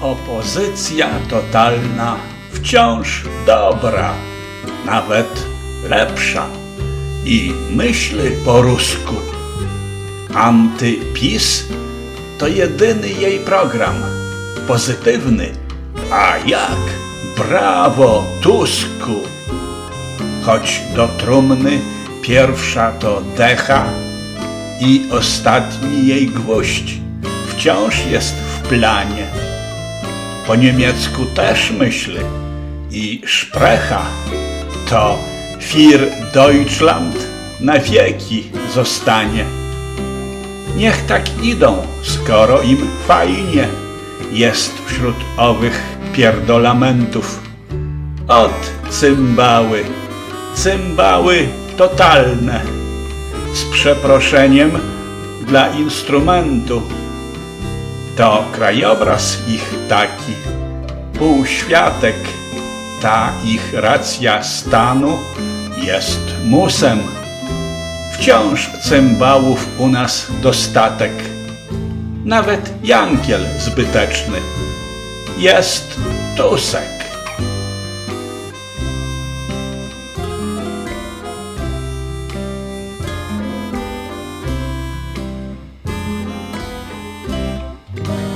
Opozycja totalna wciąż dobra, nawet lepsza i myśli po rusku. Antypis to jedyny jej program, pozytywny, a jak brawo Tusku! Choć do trumny pierwsza to decha i ostatni jej gwóźdź wciąż jest w planie. Po niemiecku też myśli i szprecha to Fir Deutschland na wieki zostanie. Niech tak idą, skoro im fajnie jest wśród owych pierdolamentów. Od cymbały, cymbały totalne, z przeproszeniem dla instrumentu. To krajobraz ich taki, półświatek, ta ich racja stanu jest musem. Wciąż cymbałów u nas dostatek, nawet jankiel zbyteczny. Jest tusek. Bye.